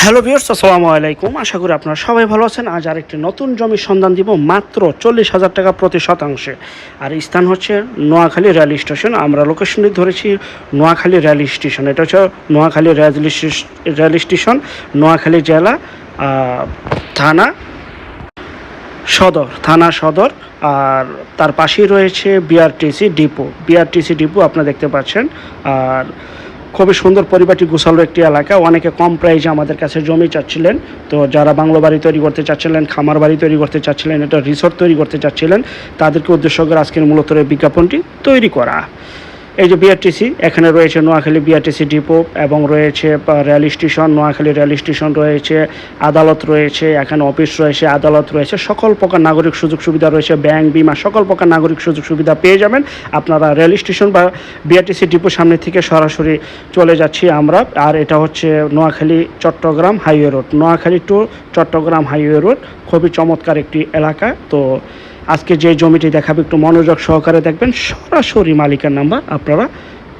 Hello viewers আসসালামু আলাইকুম। আশা করি আপনারা সবাই ভালো আছেন। আজ আরেকটি নতুন জমির সন্ধান দিব মাত্র চল্লিশ হাজার টাকা প্রতি শতাংশে। আর স্থান হচ্ছে নোয়াখালী রেল স্টেশন। আমরা লোকেশনটি ধরেছি নোয়াখালী রেল স্টেশন। এটা হচ্ছে Noakhali rail station- rail station, Noakhali জেলা থানা সদর থানা সদর। আর তার পাশেই রয়েছে বিআরটিসি ডিপো বিআরটিসি ডিপো আপনারা দেখতে পাচ্ছেন। আর খুবই সুন্দর পরিবারটি গোছালো একটি এলাকা। অনেকে কম প্রাইজে আমাদের কাছে জমি চাচ্ছিলেন। তো যারা বাংলো বাড়ি তৈরি করতে চাচ্ছিলেন, খামার বাড়ি তৈরি করতে চাচ্ছিলেন এটা রিসোর্ট তৈরি করতে চাচ্ছিলেন, তাদেরকে উদ্দেশ্য করে আজকের মূলত বিজ্ঞাপনটি তৈরি করা। এই যে বিআরটিসি এখানে রয়েছে নোয়াখালী বিআরটিসি ডিপো এবং রয়েছে rail station, Noakhali rail station রয়েছে, আদালত রয়েছে, এখানে অফিস রয়েছে, আদালত রয়েছে, সকল প্রকার নাগরিক সুযোগ সুবিধা রয়েছে, ব্যাংক, বিমা, সকল প্রকার নাগরিক সুযোগ সুবিধা পেয়ে যাবেন। আপনারা রেল স্টেশন বা বিআরটিসি ডিপো সামনে থেকে সরাসরি চলে যাচ্ছি আমরা। আর এটা হচ্ছে Noakhali Chattogram highway road. Noakhali to Chattogram highway road, খুবই চমৎকার একটি এলাকা। তো আজকে যে জমিটি দেখাবে একটু মনোযোগ সহকারে দেখবেন সরাসরি মালিকের নাম্বার আপনারা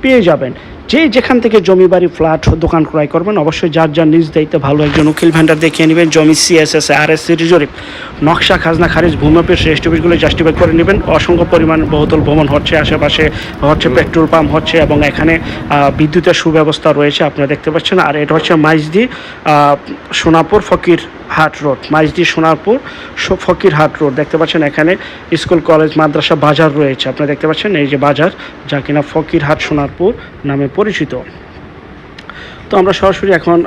পেয়ে যাবেন। যে যেখান থেকে জমি বাড়ি ফ্ল্যাট দোকান ক্রয় করবেন অবশ্যই যার যার নিজ দায়িত্বে ভালো একজন উকিল ভ্যান্ডার দেখিয়ে নেবেন। জমি সিএসএস আর এস সিটি জরিপ নকশা খাজনা খারিজ ভূমিপের এস্টিমেটগুলো জাস্টিফাই করে নেবেন। অসংখ্য পরিমাণ বহুতল ভ্রমণ হচ্ছে আশেপাশে হচ্ছে পেট্রোল পাম্প হচ্ছে এবং এখানে বিদ্যুতের সুব্যবস্থা রয়েছে আপনারা দেখতে পাচ্ছেন। আর এটা হচ্ছে মাইজদি সোনাপুর ফকির হাট রোড মাইজদি সোনারপুর ফকির হাট রোড। দেখতে পাচ্ছেন এখানে স্কুল কলেজ মাদ্রাসা বাজার রয়েছে। আপনারা দেখতে পাচ্ছেন এই যে বাজার যা কিনা ফকির হাট সোনারপুর নামে পরিচিত। তো আমরা সরাসরি এখন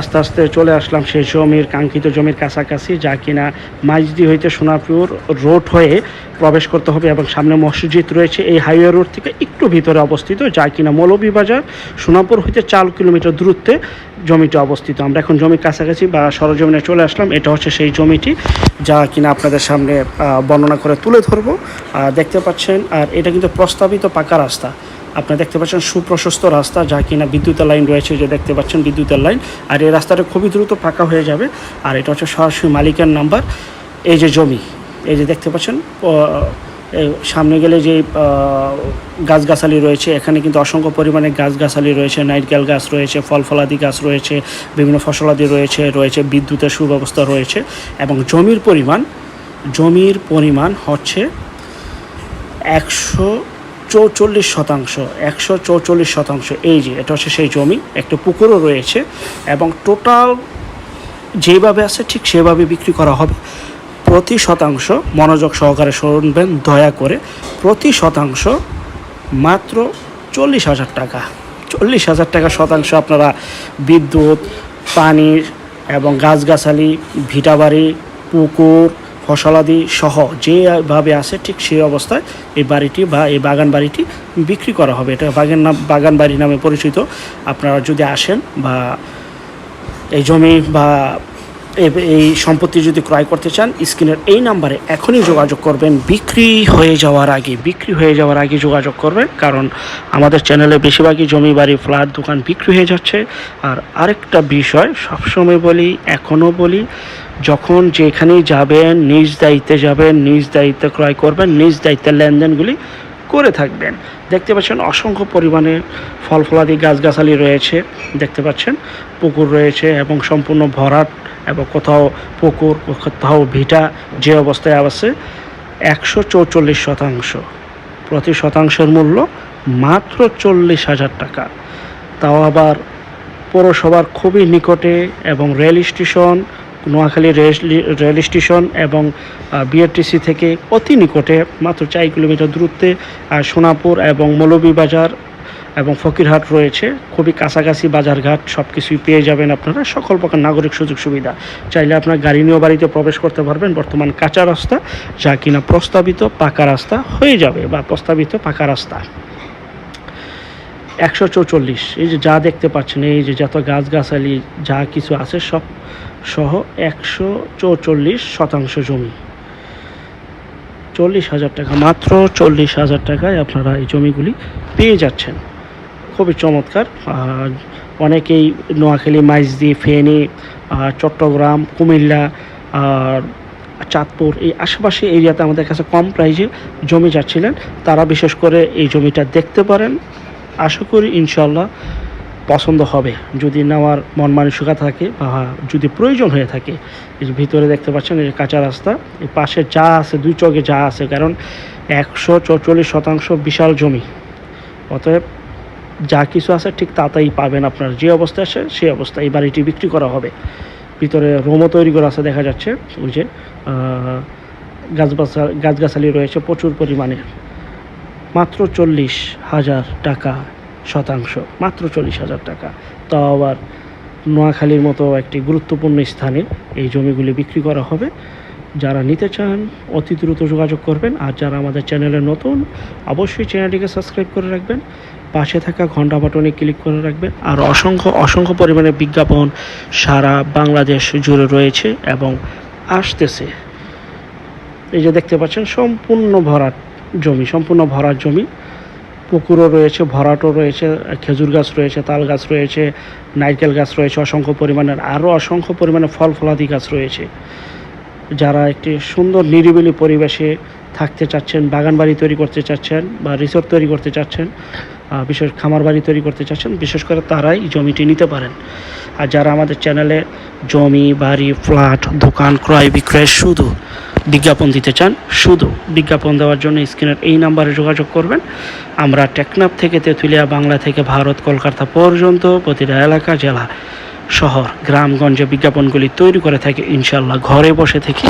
আস্তে আস্তে চলে আসলাম সেই জমির, কাঙ্ক্ষিত জমির কাছাকাছি, যা কিনা মাইজদি হইতে সোনাপুর রোড হয়ে প্রবেশ করতে হবে এবং সামনে মসজিদ রয়েছে এই হাইওয়ে রোড থেকে একটু ভিতরে অবস্থিত, যা কিনা মৌলভীবাজার সোনাপুর হইতে চার কিলোমিটার দূরত্বে জমিটি অবস্থিত। আমরা এখন জমির কাছাকাছি বা সরজমিনে চলে আসলাম, এটা হচ্ছে সেই জমিটি, যা কিনা আপনাদের সামনে বর্ণনা করে তুলে ধরবো। দেখতে পাচ্ছেন, আর এটা কিন্তু প্রস্তাবিত পাকা রাস্তা। আপনারা দেখতে পাচ্ছেন সুপ্রশস্ত রাস্তা যা কিনা বিদ্যুতের লাইন রয়েছে, যে দেখতে পাচ্ছেন বিদ্যুতের লাইন। আর এই রাস্তাটা খুবই দ্রুত পাকা হয়ে যাবে। আর এটা হচ্ছে সরাসরি মালিকের নাম্বার। এই যে জমি, এই যে দেখতে পাচ্ছেন সামনে গেলে যে গাছগাছালি রয়েছে, এখানে কিন্তু অসংখ্য পরিমাণে গাছগাছালি রয়েছে নাইটকেল গাছ রয়েছে ফল ফলাদি গাছ রয়েছে, বিভিন্ন ফসলাদি রয়েছে রয়েছে বিদ্যুতের সুব্যবস্থা রয়েছে। এবং জমির পরিমাণ জমির পরিমাণ হচ্ছে একশো চৌচল্লিশ শতাংশ, একশো চৌচল্লিশ শতাংশ। এই যে, এটা হচ্ছে সেই জমি, একটা পুকুরও রয়েছে এবং টোটাল যেভাবে আছে ঠিক সেভাবে বিক্রি করা হবে। প্রতি শতাংশ মনোযোগ সহকারে শুনবেন, দয়া করে। প্রতি শতাংশ মাত্র চল্লিশ হাজার টাকা। চল্লিশ হাজার টাকা শতাংশ আপনারা বিদ্যুৎ পানির এবং গাছগাছালি, ভিটাবাড়ি, পুকুর ফসলাদি সহ যেভাবে আছে ঠিক সেই অবস্থায় এই বাড়িটি বা এই বাগান বাড়িটি বিক্রি করা হবে। এটা বাগান নাম বাগান বাড়ি নামে পরিচিত। আপনারা যদি আসেন বা এই জমি বা এই সম্পত্তি যদি ক্রয় করতে চান, স্ক্রিনের এই নাম্বারে এখনই যোগাযোগ করবেন। বিক্রি হয়ে যাওয়ার আগে, বিক্রি হয়ে যাওয়ার আগে যোগাযোগ করবেন, কারণ আমাদের চ্যানেলে বেশিরভাগই জমি, বাড়ি, ফ্ল্যাট, দোকান বিক্রি হয়ে যাচ্ছে। আর আরেকটা বিষয় সবসময় বলি, এখনও বলি যখন যেখানেই যাবেন, নিজ দায়িত্বে যাবেন, নিজ দায়িত্বে ক্রয় করবেন, নিজ দায়িত্বের লেনদেনগুলি করে থাকবেন। দেখতে পাচ্ছেন অসংখ্য পরিমাণে ফল ফলাদি গাছগাছালি রয়েছে। দেখতে পাচ্ছেন পুকুর রয়েছে এবং সম্পূর্ণ ভরাট এবং কোথাও পুকুর, কোথাও ভিটা যে অবস্থায় আছে, একশো চৌচল্লিশ শতাংশ। প্রতি শতাংশের মূল্য মাত্র চল্লিশ হাজার টাকা। তাও আবার পৌরসভার খুবই নিকটে এবং rail station Noakhali rail- station এবং বিআরটিসি থেকে অতি নিকটে মাত্র চার কিলোমিটার দূরত্বে সোনাপুর এবং মৌলভীবাজার এবং ফকিরহাট রয়েছে। খুবই কাছাকাছি বাজারঘাট সব কিছুই পেয়ে যাবেন আপনারা। সকল প্রকার নাগরিক সুযোগ সুবিধা। চাইলে আপনার গাড়ি নিয়েও বাড়িতে প্রবেশ করতে পারবেন। বর্তমান কাঁচা রাস্তা, যা কিনা প্রস্তাবিত পাকা রাস্তা হয়ে যাবে বা প্রস্তাবিত পাকা রাস্তা। একশো চৌচল্লিশ, এই যে যা দেখতে পাচ্ছেন, এই যে যত গাছগাছালি, যা কিছু আছে সব সহ একশো চৌচল্লিশ শতাংশ জমি। চল্লিশ হাজার টাকা মাত্র চল্লিশ হাজার টাকায় আপনারা এই জমিগুলি পেয়ে যাচ্ছেন। খুবই চমৎকার। অনেকেই নোয়াখালী, মাইজদি, ফেনী চট্টগ্রাম, কুমিল্লা, আর চাঁদপুর এই আশেপাশে এরিয়াতে আমাদের কাছে কম প্রাইজে জমি যাচ্ছিলেন। তারা বিশেষ করে এই জমিটা দেখতে পারেন। আশা করি ইনশাল্লাহ পছন্দ হবে। যদি নেওয়ার মন মানসিকতা থাকে বা যদি প্রয়োজন হয়ে থাকে যে ভিতরে দেখতে পাচ্ছেন এই কাঁচা রাস্তা, এই পাশে যা আছে, দুই চকে যা আছে, কারণ একশো চৌচল্লিশ শতাংশ বিশাল জমি। অতএব যা কিছু আছে ঠিক তাতেই পাবেন আপনার। যে অবস্থায় আছে, সেই অবস্থায় এই বাড়িটি বিক্রি করা হবে। ভিতরে রোমও তৈরি করা আছে, দেখা যাচ্ছে। ওই যে গাছগাছা, গাছগাছালি রয়েছে প্রচুর পরিমাণে। মাত্র চল্লিশ হাজার টাকা শতাংশ, মাত্র চল্লিশ হাজার টাকা। তাও আবার নোয়াখালীর মতো একটি গুরুত্বপূর্ণ স্থানে এই জমিগুলি বিক্রি করা হবে। যারা নিতে চান, অতি দ্রুত যোগাযোগ করবেন। আর যারা আমাদের চ্যানেলে নতুন, অবশ্যই চ্যানেলটিকে সাবস্ক্রাইব করে রাখবেন। পাশে থাকা ঘণ্টা বাটনে ক্লিক করে রাখবেন। আর অসংখ্য অসংখ্য পরিমাণে বিজ্ঞাপন সারা বাংলাদেশ জুড়ে রয়েছে এবং আসতেছে। এই যে দেখতে পাচ্ছেন, সম্পূর্ণ ভরাট জমি, সম্পূর্ণ ভরাট জমি। পুকুরও রয়েছে, ভরাটও রয়েছে, খেজুর গাছ রয়েছে, তাল গাছ রয়েছে, নারকেল গাছ রয়েছে, অসংখ্য পরিমাণের, আরও অসংখ্য পরিমাণে ফল ফলাদি গাছ রয়েছে। যারা একটি সুন্দর নিরিবিলি পরিবেশে থাকতে চাচ্ছেন, বাগান বাড়ি তৈরি করতে চাচ্ছেন বা রিসোর্ট তৈরি করতে চাচ্ছেন বিশেষ খামার বাড়ি তৈরি করতে চাচ্ছেন, বিশেষ করে তারাই জমিটি নিতে পারেন। আর যারা আমাদের চ্যানেলে জমি, বাড়ি ফ্ল্যাট দোকান, ক্রয়, বিক্রয় শুধু বিজ্ঞাপন দিতে চান, শুধু বিজ্ঞাপন দেওয়ার জন্য স্ক্রিনের এই নাম্বারে যোগাযোগ করবেন। আমরা টেকনাফ থেকে তেঁতুলিয়া, বাংলা থেকে ভারত, কলকাতা পর্যন্ত প্রতিটা এলাকা, জেলা, শহর, গ্রামগঞ্জে বিজ্ঞাপনগুলি তৈরি করে থাকে। ইনশাল্লাহ ঘরে বসে থেকে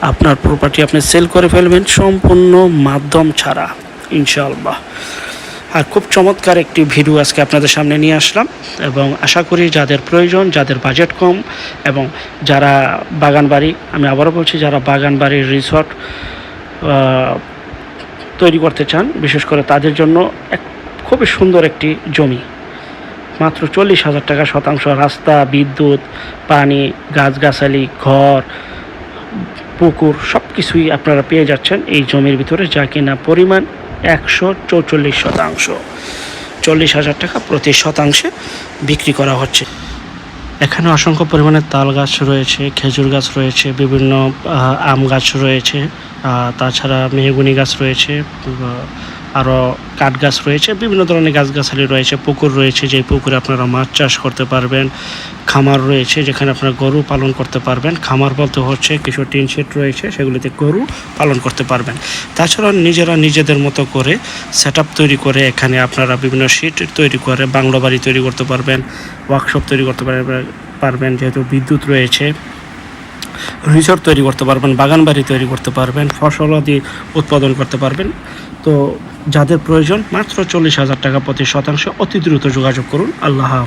আপনার প্রপার্টি আপনি সেল করে ফেলবেন সম্পূর্ণ মাধ্যম ছাড়া। ইনশাআল্লাহ। আর খুব চমৎকার একটি ভিডিও আজকে আপনাদের সামনে নিয়ে আসলাম এবং আশা করি যাদের প্রয়োজন, যাদের বাজেট কম এবং যারা বাগান বাড়ি, আমি আবারও বলছি যারা বাগান বাড়ির রিসর্ট তৈরি করতে চান, বিশেষ করে তাদের জন্য এক খুবই সুন্দর একটি জমি। মাত্র চল্লিশ হাজার টাকা শতাংশ রাস্তা, বিদ্যুৎ, পানি, গাছগাছালি, ঘর, পুকুর সব কিছুই আপনারা পেয়ে যাচ্ছেন এই জমির ভিতরে, যা কিনা পরিমাণ একশো চৌচল্লিশ শতাংশ। চল্লিশ হাজার টাকা প্রতি শতাংশে বিক্রি করা হচ্ছে। এখানে অসংখ্য পরিমাণে তাল গাছ রয়েছে, খেজুর গাছ রয়েছে, বিভিন্ন আম গাছ রয়েছে তাছাড়া মেহগুনি গাছ রয়েছে আরও কাঠ গাছ রয়েছে, বিভিন্ন ধরনের গাছগাছালি রয়েছে, পুকুর রয়েছে যে পুকুরে আপনারা মাছ চাষ করতে পারবেন। খামার রয়েছে, যেখানে আপনারা গরু পালন করতে পারবেন। খামার বলতে হচ্ছে কিছু টিন শেড রয়েছে, সেগুলিতে গরু পালন করতে পারবেন। তাছাড়া নিজেরা নিজেদের মতো করে সেট তৈরি করে এখানে আপনারা বিভিন্ন শিট তৈরি করে বাংলো বাড়ি তৈরি করতে পারবেন, ওয়ার্কশপ তৈরি করতে পারবেন, যেহেতু বিদ্যুৎ রয়েছে। রিসোর্ট তৈরি করতে পারবেন, বাগান বাড়ি তৈরি করতে পারবেন ফসলাদি উৎপাদন করতে পারবেন। তো যাদের প্রয়োজন মাত্র চল্লিশ হাজার টাকা প্রতি শতাংশ অতি দ্রুত যোগাযোগ করুন আল্লাহ।